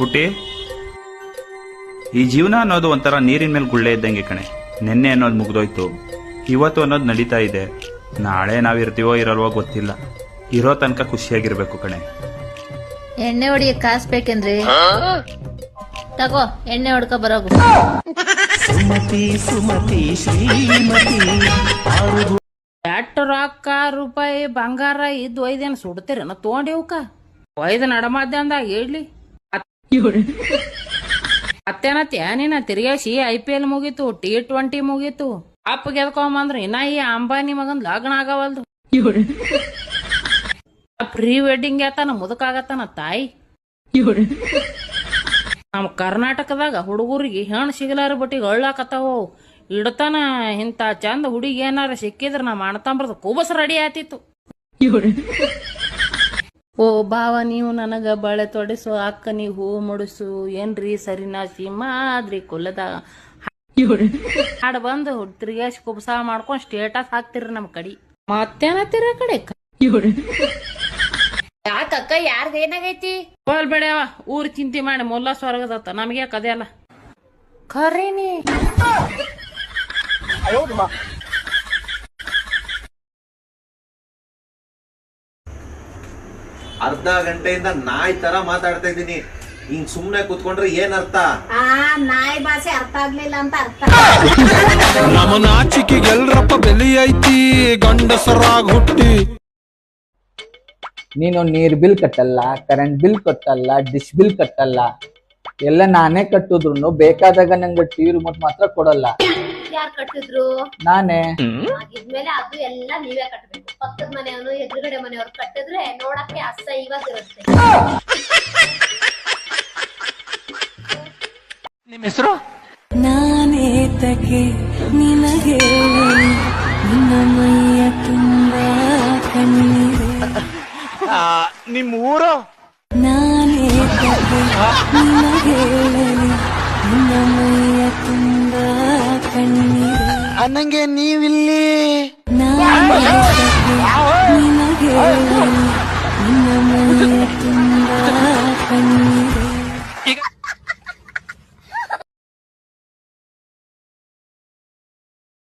ಪುಟ್ಟಿ ಈ ಜೀವನ ಅನ್ನೋದು ಒಂಥರ ನೀರಿನ ಮೇಲೆ ಗುಳ್ಳೆ ಇದ್ದಂಗೆ ಕಣೆ. ನಿನ್ನೆ ಅನ್ನೋದು ಮುಗ್ದೋಯ್ತು. ಇವತ್ತು ಅನ್ನೋದು ನಡೀತಾ ಇದೆ. ನಾಳೆ ನಾವಿರ್ತೀವೋ ಇರಲ್ವೋ ಗೊತ್ತಿಲ್ಲ. ಇರೋ ತನಕ ಖುಷಿಯಾಗಿರ್ಬೇಕು ಕಣೆ. ಎಣ್ಣೆ ಹೊಡಿಯ ಕಾಸ್ ಬೇಕೇನ್ರಿ? ತಗೋ ಎಣ್ಣೆ ಹೊಡ್ಕೊ ಬರೋಗು. ಎಟ್ಟು ರೊಕ್ಕ ರೂಪಾಯಿ ಬಂಗಾರ ಇದ್ದು ಒಯ್ದೇನು ಸುಡ್ತೀರೇನ ತೊಗೊಂಡಿವ್ಕ ಒಯ್ದು ನಡಮಾದ್ಯಂದಾಗ ಹೇಳಿ ಮತ್ತೇನತ್ಯ ನೀನ ತಿರ್ಗಾಸಿ ಐ ಪಿ ಎಲ್ ಮುಗೀತು ಟಿ ಟ್ವೆಂಟಿ ಮುಗೀತು. ಅಪ್ಪ ಗೆದ್ಕೊಂಬಂದ್ರ ಇನ್ನ ಈ ಅಂಬಾನಿ ಮಗನ್ ಲಗ್ನ ಆಗವಲ್ದು. ಪ್ರೀ ವೆಡ್ಡಿಂಗ್ ಆತನ ಮುದಕಾಗತ್ತನ ತಾಯಿ. ನಮ್ಮ ಕರ್ನಾಟಕದಾಗ ಹುಡುಗರಿಗೆ ಹೆಣ್ಣು ಸಿಗಲಾರ ಬಟ್ಟಿಗೆ ಅಳ್ಳಾಕತ್ತಾವು. ಇಡತನ ಇಂಥ ಚಂದ ಹುಡುಗಿ ಏನಾರ ಸಿಕ್ಕಿದ್ರ ನಮ್ಮ ಅಣ್ಣತಂಬ್ರದ ಕೂಬಸ್ ರೆಡಿ ಆತಿತ್ತು. ಓ ಬಾವ ನೀವು ನನಗೆ ಬಳೆ ತೊಡಿಸು ಅಕ್ಕ ನೀವು ಹೂ ಮುಡಿಸು ಏನ್ರಿ ಸರಿನಾ ಸಿಮಾದ್ರಿ ಕುಲದ ಹಾಡು ಬಂದು ತಿರ್ಗ್ಯಾಸಿ ಕುಬ್ಸ ಮಾಡ್ಕೊಂಡು ಸ್ಟೇಟಸ್ ಹಾಕ್ತಿರಿ ನಮ್ ಕಡಿ. ಮತ್ತೇನತ್ತೀರ ಕಡೆ? ಯಾಕಕ್ಕ ಯಾರ್ದ ಏನಾಗೈತಿ? ಹೋಲ್ ಬೇಡವ ಊರ್ ಚಿಂತೆ ಮಾಡಿ ಮೊಲ್ಲ ಸ್ವರ್ಗದತ್ತ ನಮಗೆ ಕದೆಯಲ್ಲ ಖರೀನಿ ಅರ್ಧ ಗಂಟೆಯಿಂದ ನಾಯಿ ತರ ಮಾತಾಡ್ತಾ ಇದ್ದೀನಿ. ಹಿಂಗ್ ಸುಮ್ನೆ ಕೂತ್ಕೊಂಡ್ರೆ ಏನ್ ಅರ್ಥ? ಆ ನಾಯಿ ಭಾಷೆ ಅರ್ಥ ಆಗ್ಲಿಲ್ಲ ಅಂತ ಅರ್ಥ. ನಮ್ಮ ನಾಚಿಕೆ ಎಲ್ರಪ್ಪ ಬೆಲೆ ಐತಿ ಗಂಡಸರಾಗ್ ಹುಟ್ಟಿ. ನೀನು ನೀರ್ ಬಿಲ್ ಕಟ್ಟಲ್ಲ ಕರೆಂಟ್ ಬಿಲ್ ಕಟ್ಟಲ್ಲ ಡಿಶ್ ಬಿಲ್ ಕಟ್ಟಲ್ಲ. ಎಲ್ಲ ನಾನೇ ಕಟ್ಟಿದ್ರು ಬೇಕಾದಾಗ ನಂಗೆ ಟಿವಿ ರಿಮೋಟ್ ಮಾತ್ರ ಕೊಡಲ್ಲ. ಯಾರ್ ಕಟ್ಟಿದ್ರು ನಾನೇ. ಇದ್ಮೇಲೆ ಅದು ಎಲ್ಲ ನೀವೇ ಕಟ್ಟಬೇಕು ಪಕ್ಕದ ಮನೆಯವನು ಎದುರುಗಡೆ ಮನೆಯವ್ರು ಕಟ್ಟಿದ್ರೆ ನೋಡಕ್ಕೆ ಅಸಹ್ಯವಾಗಿರುತ್ತೆ ನಾನೇತಕ್ಕೆ ನಿನಗೆ ನಿನ್ನ ಮೈಯ ತುಂಬ ಕಣ್ಣೀರೆ. ನಿಮ್ ಊರು? ನಾನೇತಕ್ಕೆ ನಿನಗೆ ಅನ್ನಂಗೆ ನೀವಿಲ್ಲಿ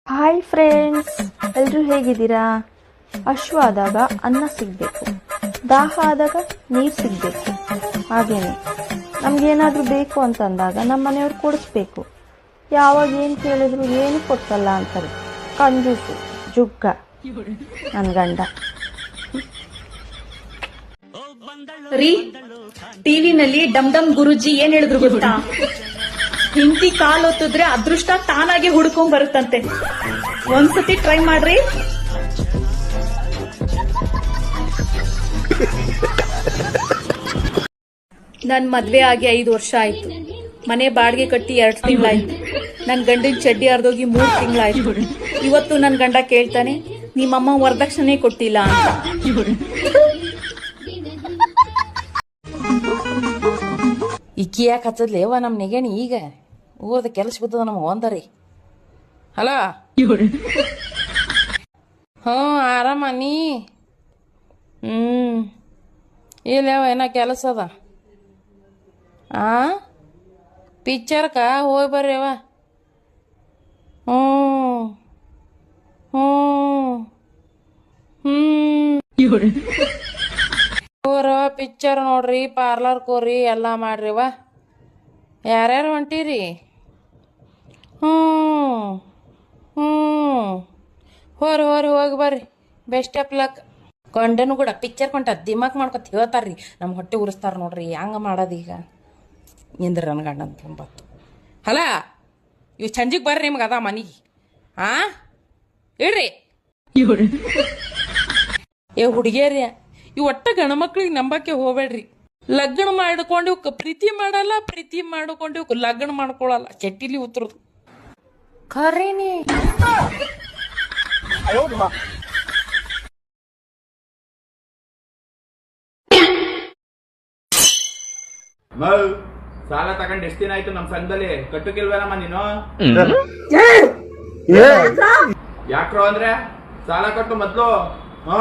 ಹಾಯ್ ಫ್ರೆಂಡ್ಸ್ ಎಲ್ಲರೂ ಹೇಗಿದ್ದೀರಾ ಹಶ್ವಾದಾಗ ಅನ್ನ ಸಿಗಬೇಕು ದಾಹ ಆದಾಗ ನೀರು ಸಿಗಬೇಕು ಹಾಗೇನೆ ನಮಗೇನಾದರೂ ಬೇಕು ಅಂತಂದಾಗ ನಮ್ಮ ಮನೆಯವ್ರು ಕೊಡಿಸ್ಬೇಕು ಯಾವಾಗ ಏನು ಕೇಳಿದ್ರು ಏನು ಕೊಡ್ಸಲ್ಲ ಅಂತಾರೆ. ಕಂಜೂಸು, ಜುಗ್ಗ ನನ್ನ ಗಂಡ. ರೀ ಟಿವಿನಲ್ಲಿ ಡಮ್ ಡಮ್ ಗುರುಜಿ ಏನ್ ಹೇಳಿದ್ರು ಗೊತ್ತಾ? ಹಿಂತಿ ಕಾಲ್ ಒತ್ತಿದ್ರೆ ಅದೃಷ್ಟ ತಾನಾಗೆ ಹುಡ್ಕೊಂಡ್ ಬರುತ್ತಂತೆ. ಒಂದ್ಸತಿ ಟ್ರೈ ಮಾಡ್ರಿ. ನನ್ ಮದ್ವೆ ಆಗಿ ಐದು ವರ್ಷ ಆಯ್ತು. ಮನೆ ಬಾಡಿಗೆ ಕಟ್ಟಿ ಎರಡು ತಿಂಗಳಾಯ್ತು. ನನ್ನ ಗಂಡಿನ ಚಡ್ಡಿ ಹರಿದೋಗಿ ಮೂರು ತಿಂಗಳಾಯ್ತು. ಇವತ್ತು ನನ್ನ ಗಂಡ ಕೇಳ್ತಾನೆ, ನಿಮ್ಮಮ್ಮ ವರದಕ್ಷಿಣೆ ಕೊಟ್ಟಿಲ್ಲ ಅಂತ. ಇಕ್ಕಿ ಯಾಕೆ ಹಚ್ಚದ್ಲಿ ಯವ್ವ ನಮ್ಮ ನೆಗಣಿ ಈಗ. ಓದ ಕೆಲಸ ಬಿದ್ದದ ನಮ್ಮ ಒಂದರಿ. ಹಲೋ ಹ್ಞೂ, ಆರಾಮ ನೀ? ಹ್ಞೂ ಯಾವ ಏನೋ ಕೆಲಸ ಅದ? ಆ? ಪಿಕ್ಚರ್ಕ ಹೋಗಿ ಬರ್ರಿ ಹ್ಞೂ ಹ್ಞೂ ಹ್ಞೂ ಪಿಕ್ಚರ್ ನೋಡ್ರಿ, ಪಾರ್ಲರ್ ಕೋರಿ ಎಲ್ಲ ಮಾಡ್ರಿವ ಯಾರ್ಯಾರು ಹೊಂಟೀರಿ? ಹ್ಞೂ ಹ್ಞೂ ಹೋರಿ ಹೋರಿ, ಹೋಗಿ ಬರ್ರಿ. ಬೆಸ್ಟ್ ಆಫ್ ಲಕ್ ಕೊಂಡನು ಕೂಡ ಪಿಕ್ಚರ್ ಕೊಂಟ ದಿಮಾಕ್ ಮಾಡ್ಕೊತ ಹೇಳ್ತಾರ್ರಿ ನಮ್ಮ ಹೊಟ್ಟೆ ಉರಿಸ್ತಾರ ನೋಡ್ರಿ ಹಂಗ ಮಾಡೋದೀಗ ನಿಂದ್ರ ನನ್ನ ಗಂಡ ತೊಂಬತ್ತು ಹಲ ಇವು ಚಂಜಿಗೆ ಬರ್ರಿ ನಿಮ್ಗೆ ಅದ ಮನೆಗೆ. ಆ? ಇಡ್ರಿ. ಏ ಹುಡುಗಿಯರಿ ಈ ಒಟ್ಟ ಗಣಮಕ್ಳಿಗೆ ನಂಬಕ್ಕೆ ಹೋಗ್ಬೇಡ್ರಿ. ಲಗ್ನ ಮಾಡ್ಕೊಂಡು ಇವಕ್ಕೆ ಪ್ರೀತಿ ಮಾಡಲ್ಲ ಪ್ರೀತಿ ಮಾಡ್ಕೊಂಡು ಲಗ್ನ ಮಾಡ್ಕೊಳಲ್ಲ. ಚಟ್ಟಿಲಿ ಉತ್ತರದು. ಖರೀನಿ. ಸಾಲ ತಗೊಂಡ್ ಎಷ್ಟ್ ದಿನ ಆಯ್ತು ನಮ್ ಸಂಘದಲ್ಲಿ? ಕಟ್ಟುಕಿಲ್ವೇನಮ್ಮ ನೀನು? ಯಾಕ್ರೋ ಅಂದ್ರೆ? ಸಾಲ ಕಟ್ಟು ಮೊದ್ಲು. ಹಾ.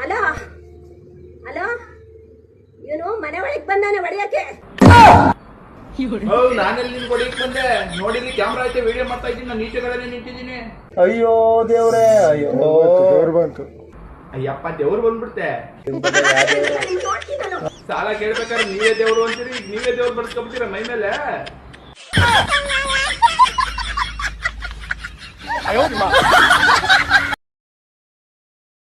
ಹಲೋ? ಹಲೋ? ಇವನು ಮನೆ ಒಳಗ್ ಬಂದಾನೆ ಹೊಡಿಯಕ್ಕೆ ನಾನೆಲ್ಲಿ ನಿನ್ ಕೊಡಿಕ್ ಬಂದೆ? ನೋಡಿಲಿ ಕ್ಯಾಮ್ರಾ ಐತೆ ವಿಡಿಯೋ ಮಾಡ್ತಾ ಇದ್ದೀನಿ ನಾನು ಈಚೆ ನಿಂತಿದ್ದೀನಿ. ಅಯ್ಯೋ ದೇವ್ರೆ ಅಯ್ಯೋ. ಅಯ್ಯಪ್ಪ ದೇವ್ರು ಬಂದ್ಬಿಡ್ತೆ ಸಾಲ ಕೇಳ್ಬೇಕಾದ್ರೆ ನೀವೇ ದೇವ್ರು ಅಂತೀರಿ ಈಗ ನೀವೇ ದೇವ್ರು ಬರ್ಸ್ಕೊಂಬಿಡ್ತೀರ ಮೈ ಮೇಲೆ